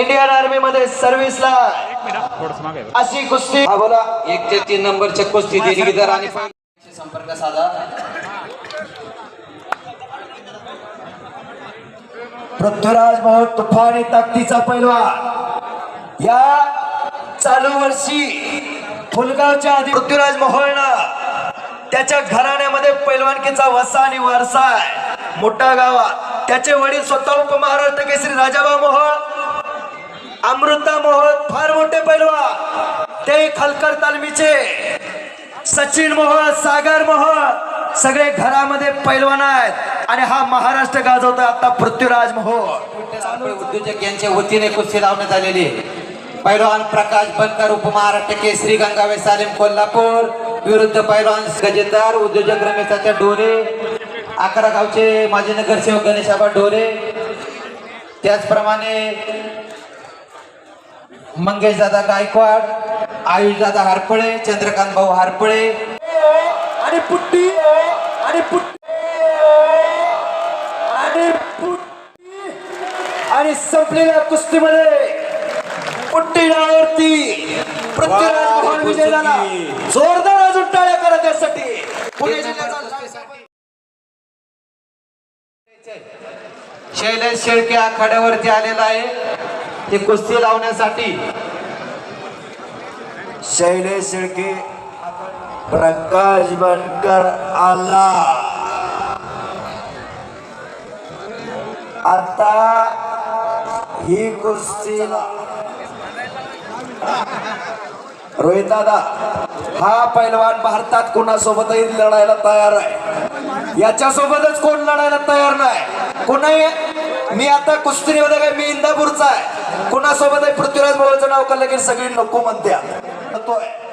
Indian army मध्ये सर्व्हिसला थोडस मागे अशी कुस्ती. हा बोला. एक ते तीन नंबरच्या कुस्ती दिलगीदार आणि पैलवान संपर्क साधा. पृथ्वीराज मोहोळ तुफानी ताकदीचा पैलवान. या चालू वर्षी फुलगावच्या आधी पृथ्वीराज मोहोळनं त्याच्या घराण्यामध्ये पैलवानकीचा वसा आणि वारसा आहे. मोठा गावात त्याचे वडील स्वतः उपमहाराष्ट्र केसरी राजाभाऊ मोहोळ. अमृता मोहोळ फार मोठे पैलवान. ते खलकर तालमीचे. सचिन मोहोळ सागर मोहोळ सगळे घरामध्ये पैलवान आहेत. आणि हा महाराष्ट्र गाजवतोय आता पृथ्वीराज मोहोळ उद्योजक यांच्या वतीने कुस्ती लावण्यात आलेली आहे. पैलवान प्रकाश बनकर उपमहाराष्ट्र केसरी गंगावे सालेम कोल्हापूर. विरुद्ध पैलवान गजेंदार उद्योजक रमेशाच्या डोरे अकरा गावचे माजी नगरसेवक गणेशाबा डोरे त्याचप्रमाणे मंगेश दादा गायकवाड आयुष दादा हरपळे चंद्रकांत भाऊ हरपळे. आणि पुट्टी आणि पुट्टी आणि पुट्टी. आणि संपलेल्या कुस्तीमध्ये पुट्टी डाळवरती पृथ्वीराज मोहोळ विजय झाला जोरदार अजून टाळ्या करा त्यासाठी पुणे जिल्ह्याचा शैलेश शेळके आखाड्यावरती आलेला आहे. ते कुस्ती लावण्यासाठी. शैलेश शेळके प्रकाश बनकर आला. आता ही कुस्ती रोहित दादा हा पैलवान भारतात कोणासोबतही लढायला तयार आहे? याच्यासोबतच कोण लढायला तयार नाही? कोणाही मी आता कुस्तीमध्ये काय मी इंदापूरचा आहे. कुणासोबत आहे? पृथ्वीराज बाबाचं नाव कळलं की सगळी नको म्हणते तो आहे.